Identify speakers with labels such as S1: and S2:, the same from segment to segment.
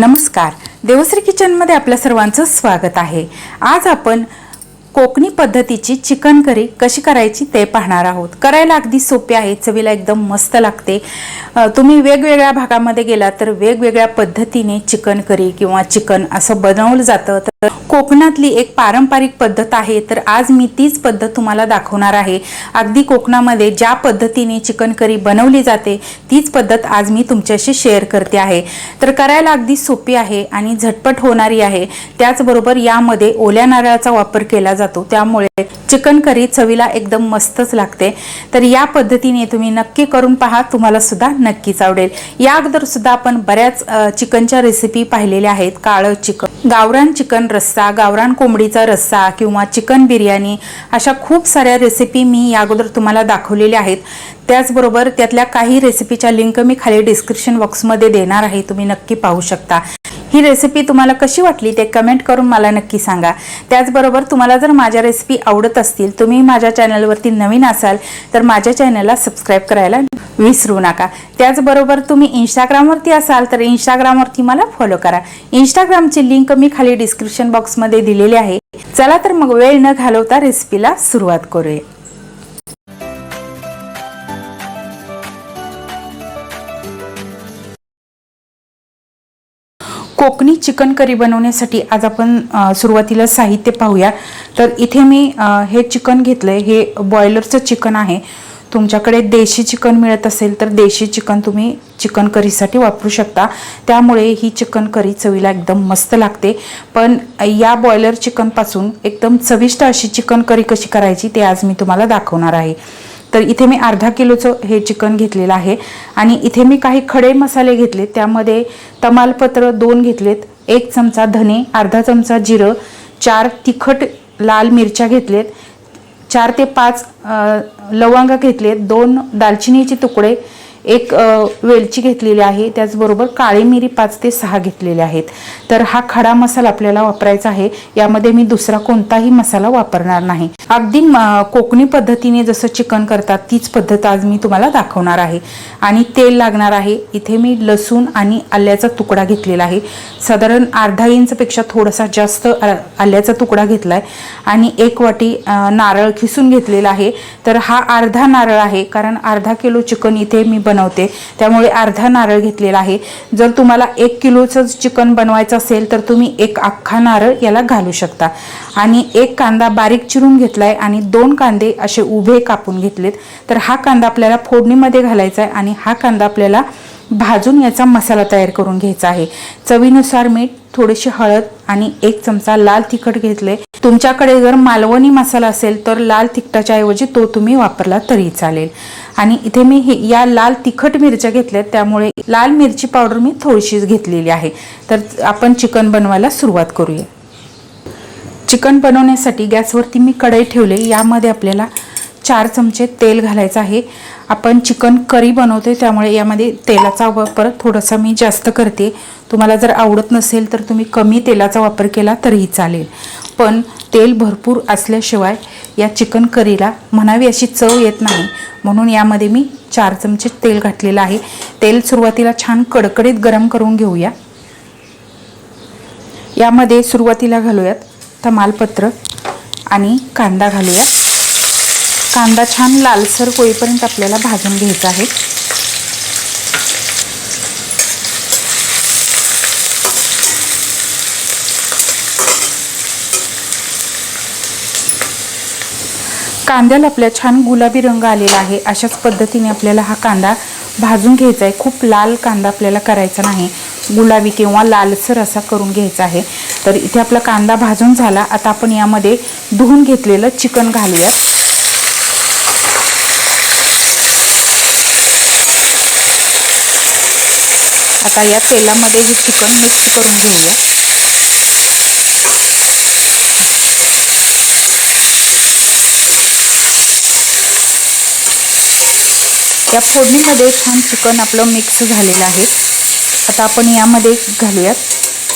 S1: नमस्कार. देवश्री किचनमध्ये आपल्या सर्वांचं स्वागत आहे. आज आपण कोकणी पद्धतीची चिकन करी कशी करायची ते पाहणार आहोत. करायला अगदी सोपे आहे चवीला एकदम मस्त लागते. तुम्ही वेगवेगळ्या भागामध्ये गेला तर वेगवेगळ्या पद्धतीने चिकन करी किंवा चिकन असं बनवलं जातं. तर कोकणातली एक पारंपरिक पद्धत आहे तर आज मी तीच पद्धत तुम्हाला दाखवणार आहे. अगदी कोकणामध्ये ज्या पद्धतीने चिकन करी बनवली जाते तीच पद्धत आज मी तुमच्याशी शेअर करते आहे. तर करायला अगदी सोपी आहे आणि झटपट होणारी आहे. त्याचबरोबर यामध्ये ओल्या नारळाचा वापर केला जातो. त्यामुळे चिकन करी चवीला एकदम मस्तच लागते. तर या पद्धतीने तुम्ही नक्की करून पहा तुम्हाला सुद्धा नक्कीच आवडेल. या अगोदर सुद्धा आपण बऱ्याच चिकनच्या रेसिपी पाहिलेल्या आहेत. काळं चिकन गावरान चिकन रस्सा गावरान कोंबडीचा रस्सा किंवा चिकन बिर्याणी अशा खूप साऱ्या रेसिपी मी या अगोदर तुम्हाला दाखवलेल्या आहेत. त्याचबरोबर त्यातल्या काही रेसिपीच्या लिंक मी खाली डिस्क्रिप्शन बॉक्समध्ये देणार आहे. तुम्ही नक्की पाहू शकता. ही रेसिपी तुम्हाला कशी वाटली ते कमेंट करून मला नक्की सांगा. त्याचबरोबर तुम्हाला जर माझ्या रेसिपी आवडत असतील तुम्ही माझ्या चॅनलवरती नवीन असाल तर माझ्या चॅनलला सबस्क्राईब करायला विसरू नका. त्याचबरोबर तुम्ही इंस्टाग्रामवरती असाल तर इंस्टाग्रामवरती मला फॉलो करा. इंस्टाग्रामची लिंक मी खाली डिस्क्रिप्शन बॉक्समध्ये दिलेली आहे. चला तर मग वेळ न घालवता रेसिपीला सुरुवात करूया. कोकणी चिकन करी बनवण्यासाठी आज आपण सुरुवातीला साहित्य पाहूया. तर इथे मी हे चिकन घेतलंय. हे बॉयलरचं चिकन आहे. तुमच्याकडे देशी चिकन मिळत असेल तर देशी चिकन तुम्ही चिकन करीसाठी वापरू शकता. त्यामुळे ही चिकन करी चवीला एकदम मस्त लागते. पण या बॉयलर चिकनपासून एकदम चविष्ट अशी चिकन करी कशी करायची ते आज मी तुम्हाला दाखवणार आहे. तर इथे मी अर्धा किलोचं हे चिकन घेतलेलं आहे. आणि इथे मी काही खडे मसाले घेतले त्यामध्ये तमालपत्र दोन घेतलेत. एक चमचा धने अर्धा चमचा जिरं चार तिखट लाल मिरच्या घेतलेत. चार ते पाच लवंग घेतलेत. दोन दालचिनीचे तुकडे एक वेलची घेतलेली आहे. त्याचबरोबर काळी मिरी पाच ते सहा घेतलेले आहेत. तर हा खडा मसाला आपल्याला वापरायचा आहे. यामध्ये मी दुसरा कोणताही मसाला वापरणार नाही. अगदी कोकणी पद्धतीने जसं चिकन करतात तीच पद्धत आज मी तुम्हाला दाखवणार आहे. आणि तेल लागणार आहे. इथे मी लसूण आणि आल्याचा तुकडा घेतलेला आहे. साधारण अर्धा इंचपेक्षा थोडासा जास्त आल्याचा तुकडा घेतलाय. आणि एक वाटी नारळ खिसून घेतलेला आहे. तर हा अर्धा नारळ आहे. कारण अर्धा किलो चिकन इथे मी बनवते. त्यामुळे अर्धा नारळ घेतलेला आहे. जर तुम्हाला एक किलोचं चिकन बनवायचं असेल तर तुम्ही एक अख्खा नारळ याला घालू शकता. आणि एक कांदा बारीक चिरून घेतलाय आणि दोन कांदे असे उभे कापून घेतलेत. तर हा कांदा आपल्याला फोडणीमध्ये घालायचा आहे आणि हा कांदा आपल्याला भाजून याचा मसाला तयार करून घ्यायचा आहे. चवीनुसार मीठ थोडीशी हळद आणि एक चमचा लाल तिखट घेतले तुमच्याकडे जर मालवणी मसाला असेल तर लाल तिखटाच्या ऐवजी तो तुम्ही वापरला तरी चालेल. आणि इथे मी हे या लाल तिखट मिरच्या घेतल्यात त्यामुळे लाल मिरची पावडर मी थोडीशीच घेतलेली आहे. तर आपण चिकन बनवायला सुरुवात करूया. चिकन बनवण्यासाठी गॅसवरती मी कढई ठेवले. यामध्ये आपल्याला चार चमचे तेल घालायचं आहे. आपण चिकन करी बनवतोय त्यामुळे यामध्ये तेलाचा वापर थोडासा मी जास्त करते. तुम्हाला जर आवडत नसेल तर तुम्ही कमी तेलाचा वापर केला तरीही चालेल. पण तेल भरपूर असल्याशिवाय या चिकन करीला म्हणावी अशी चव येत नाही. म्हणून यामध्ये मी चार चमचे तेल घातलेलं आहे. तेल सुरुवातीला छान कडकडीत गरम करून घेऊया. यामध्ये सुरुवातीला घालूयात तमालपत्र आणि कांदा घालूया. कांदा छान लालसर होईपर्यंत आपल्याला भाजून घ्यायचा आहे. कांद्याला आपल्या छान गुलाबी रंग आलेला आहे. अशाच पद्धतीने आपल्याला हा कांदा भाजून घ्यायचा आहे. खूप लाल कांदा आपल्याला करायचा नाही. गुलाबी किंवा लालसर असा करून घ्यायचा आहे. तर इथे आपला कांदा भाजून झाला. आता आपण यामध्ये धुवून घेतलेलं चिकन घालूया आता या तेलामध्ये हे चिकन मिक्स करून घेऊया. या फोडणीमध्ये छान चिकन आपलं मिक्स झालेलं आहे. आता आपण यामध्ये घालूयात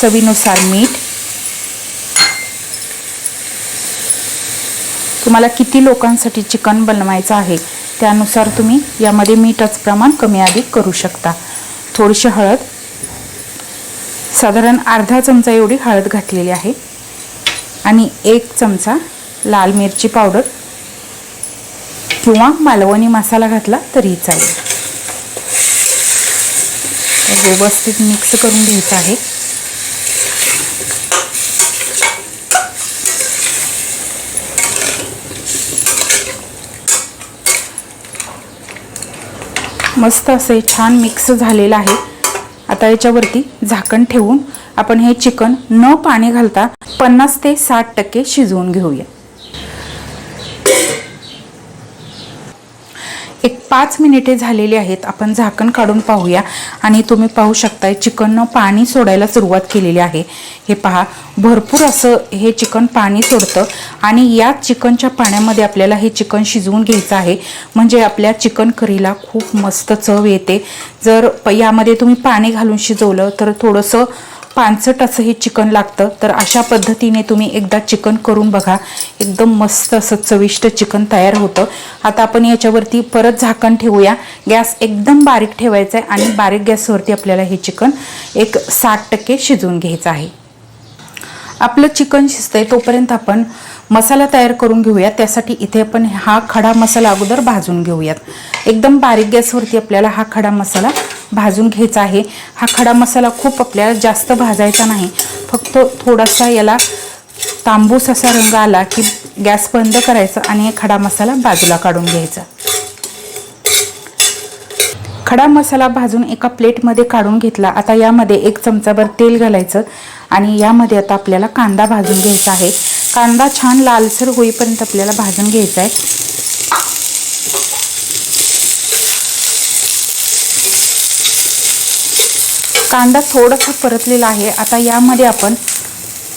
S1: चवीनुसार मीठ. तुम्हाला किती लोकांसाठी चिकन बनवायचं आहे त्यानुसार तुम्ही यामध्ये मीठाचं प्रमाण कमी अधिक करू शकता. थोडीशी हळद. साधारण अर्धा चमचा एवढी हळद घातलेली आहे. आणि एक चमचा लाल मिरची पावडर. किंवा मालवणी मसाला घातला तरी चालेल. व्यवस्थित मिक्स करून घ्यायचं आहे. मस्त असे छान मिक्स झालेलं आहे. आता याच्यावरती झाकण ठेवून आपण हे चिकन न पाणी घालता पन्नास ते साठ टक्के शिजवून घेऊया. पाच मिनिटे झालेली आहेत. आपण झाकण काढून पाहूया. आणि तुम्ही पाहू शकताय चिकननं पाणी सोडायला सुरुवात केलेली आहे. हे पहा भरपूर असं हे चिकन पाणी सोडतं. आणि या चिकनच्या पाण्यामध्ये आपल्याला हे चिकन शिजवून घ्यायचं आहे. म्हणजे आपल्या चिकन करीला खूप मस्त चव येते. जर प- यामध्ये तुम्ही पाणी घालून शिजवलं तर थोडंसं पानसट असं हे चिकन लागतं. तर अशा पद्धतीने तुम्ही एकदा चिकन करून बघा. एकदम मस्त असं चविष्ट चिकन तयार होतं. आता आपण याच्यावरती परत झाकण ठेवूया. गॅस एकदम बारीक ठेवायचा आहे आणि बारीक गॅसवरती आपल्याला हे चिकन एक साठ टक्के शिजवून घ्यायचं आहे. आपलं चिकन शिजतंय तोपर्यंत आपण मसाला तयार करून घेऊयात त्यासाठी इथे आपण हा खडा मसाला अगोदर भाजून घेऊयात. एकदम बारीक गॅसवरती आपल्याला हा खडा मसाला भाजून घ्यायचा आहे. हा खडा मसाला खूप आपल्याला जास्त भाजायचा नाही. फक्त थोडासा याला तांबूस असा रंग आला की गॅस बंद करायचा आणि खडा मसाला बाजूला काढून घ्यायचा. खडा मसाला भाजून एका प्लेटमध्ये काढून घेतला. आता यामध्ये एक चमचाभर तेल घालायचं आणि यामध्ये आता आपल्याला कांदा भाजून घ्यायचा आहे. कांदा छान लालसर होईपर्यंत आपल्याला भाजून घ्यायचा आहे. कांदा थोडासा परतलेला आहे. आता यामध्ये आपण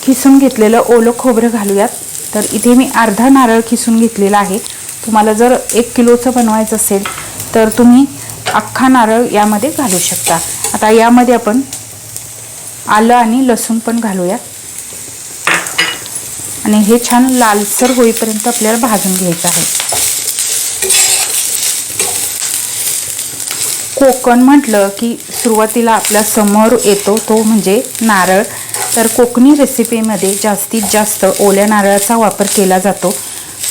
S1: खिसून घेतलेलं ओलं खोबरं घालूयात. तर इथे मी अर्धा नारळ खिसून घेतलेला आहे. तुम्हाला जर एक किलोचं बनवायचं असेल तर तुम्ही अख्खा नारळ यामध्ये घालू शकता. आता यामध्ये आपण आलं आणि लसूण पण घालूया आणि हे छान लालसर होईपर्यंत आपल्याला भाजून घ्यायचं आहे. कोकण म्हटलं की सुरुवातीला आपल्यासमोर येतो तो म्हणजे नारळ. तर कोकणी रेसिपीमध्ये जास्तीत जास्त ओल्या नारळाचा वापर केला जातो.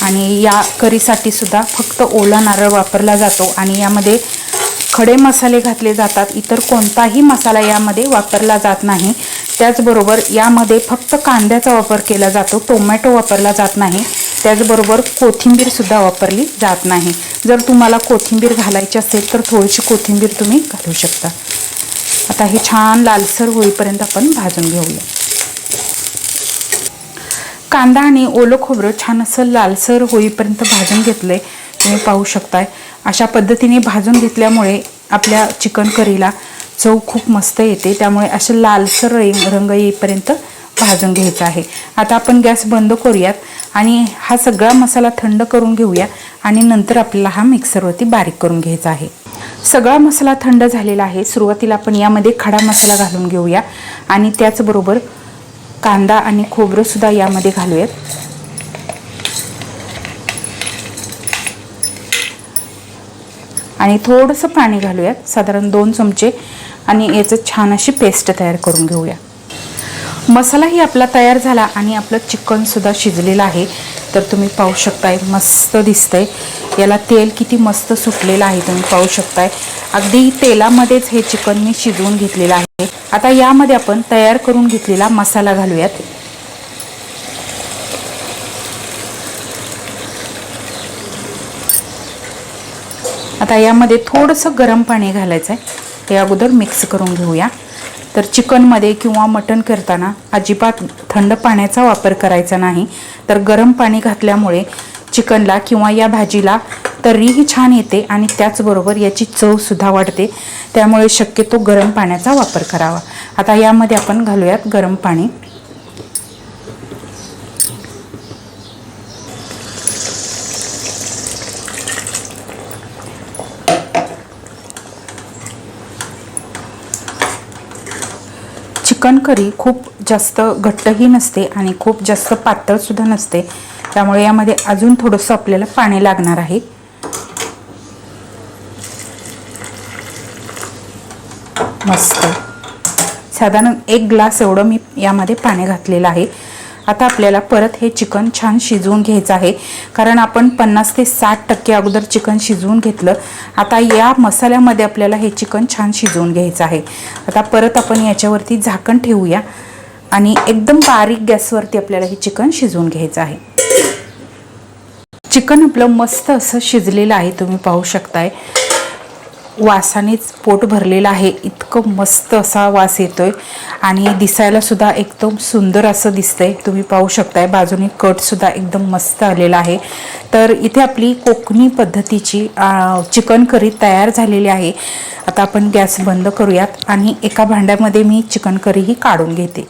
S1: आणि या करीसाठी सुद्धा फक्त ओला नारळ वापरला जातो. आणि यामध्ये खडे मसाले घातले जातात. इतर कोणताही मसाला यामध्ये वापरला जात नाही. त्याचबरोबर यामध्ये फक्त कांद्याचा वापर केला जातो टोमॅटो वापरला जात नाही त्याचबरोबर कोथिंबीरसुद्धा वापरली जात नाही. जर तुम्हाला कोथिंबीर घालायची असेल तर थोडीशी कोथिंबीर तुम्ही घालू शकता. आता हे छान लालसर होईपर्यंत आपण भाजून घेऊया. कांदा आणि ओलं खोबरं छान असं लालसर होईपर्यंत भाजून घेतलंय. तुम्ही पाहू शकताय. अशा पद्धतीने भाजून घेतल्यामुळे आपल्या चिकन करीला चव खूप मस्त येते. त्यामुळे असे लालसर रंग रंग येईपर्यंत भाजून घ्यायचा आहे. आता आपण गॅस बंद करूयात आणि हा सगळा मसाला थंड करून घेऊया आणि नंतर आपल्याला हा मिक्सरवरती बारीक करून घ्यायचा आहे. सगळा मसाला थंड झालेला आहे. सुरुवातीला आपण यामध्ये खडा मसाला घालून घेऊया आणि त्याचबरोबर कांदा आणि खोबरंसुद्धा यामध्ये घालूयात. आणि थोडंसं पाणी घालूयात. साधारण दोन चमचे आणि याचं छान अशी पेस्ट तयार करून घेऊया. मसालाही आपला तयार झाला आणि आपलं चिकनसुद्धा शिजलेलं आहे. तर तुम्ही पाहू शकताय मस्त दिसतंय. याला तेल किती मस्त सुटलेलं आहे तुम्ही पाहू शकताय. अगदी तेलामध्येच हे चिकन मी शिजवून घेतलेलं आहे. आता यामध्ये आपण तयार करून घेतलेला मसाला घालूयात. आता यामध्ये थोडंसं गरम पाणी घालायचं आहे हे अगोदर मिक्स करून घेऊया. तर चिकनमध्ये किंवा मटण करताना अजिबात थंड पाण्याचा वापर करायचा नाही. तर गरम पाणी घातल्यामुळे चिकनला किंवा या भाजीला तर्रीही छान येते आणि त्याचबरोबर याची चवसुद्धा वाढते. त्यामुळे शक्यतो गरम पाण्याचा वापर करावा. आता यामध्ये आपण घालूयात गरम पाणी. चिकन करी खूप जास्त घट्टही नसते आणि खूप जास्त पातळसुद्धा नसते. त्यामुळे यामध्ये अजून थोडंसं आपल्याला पाणी लागणार आहे. मस्त. साधारण एक ग्लास एवढं मी यामध्ये पाणी घातलेलं आहे. आता आपल्याला परत हे चिकन छान शिजवून घ्यायचं आहे. कारण आपण पन्नास ते साठ टक्के अगोदर चिकन शिजवून घेतलं. आता या मसाल्यामध्ये आपल्याला हे चिकन छान शिजवून घ्यायचं आहे. आता परत आपण याच्यावरती झाकण ठेवूया. आणि एकदम बारीक गॅसवरती आपल्याला हे चिकन शिजवून घ्यायचं आहे. चिकन आपलं मस्त असं शिजलेलं आहे तुम्ही पाहू शकताय. वासानेच पोट भरलेलं आहे. इतकं मस्त असा वास येतो आहे आणि दिसायलासुद्धा एकदम सुंदर असं दिसतं आहे तुम्ही पाहू शकताय बाजूने कटसुद्धा एकदम मस्त आलेला आहे. तर इथे आपली कोकणी पद्धतीची चिकन करी तयार झालेली आहे. आता आपण गॅस बंद करूयात आणि एका भांड्यामध्ये मी चिकन करी ही काढून घेते.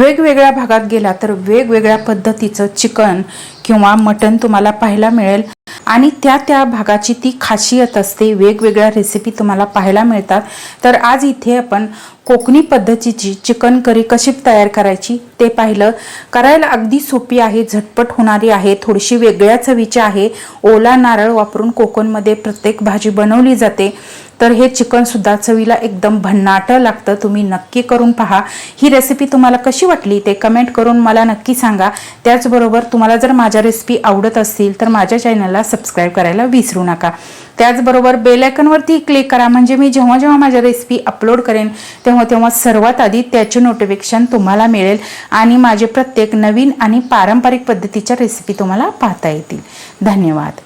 S1: वेगवेगळ्या भागात गेला तर वेगवेगळ्या पद्धतीचं चिकन किंवा मटण तुम्हाला पाहायला मिळेल. आणि त्या त्या भागाची ती खासियत असते वेगवेगळ्या रेसिपी तुम्हाला पाहायला मिळतात. तर आज इथे आपण कोकणी पद्धतीची चिकन करी कशी तयार करायची ते पाहिलं. करायला अगदी सोपी आहे झटपट होणारी आहे थोडीशी वेगळ्या चवीची आहे. ओला नारळ वापरून कोकणमध्ये प्रत्येक भाजी बनवली जाते. तर हे चिकनसुद्धा चवीला एकदम भन्नाट लागतं. तुम्ही नक्की करून पहा. ही रेसिपी तुम्हाला कशी वाटली ते कमेंट करून मला नक्की सांगा. त्याचबरोबर तुम्हाला जर माझ्या रेसिपी आवडत असतील तर माझ्या चॅनलला सबस्क्राईब करायला विसरू नका. त्याचबरोबर बेलायकनवरती क्लिक करा. म्हणजे मी जेव्हा जेव्हा माझ्या रेसिपी अपलोड करेन तेव्हा तेव्हा सर्वात आधी त्याचे नोटिफिकेशन तुम्हाला मिळेल आणि माझे प्रत्येक नवीन आणि पारंपरिक पद्धतीच्या रेसिपी तुम्हाला पाहता येतील. धन्यवाद.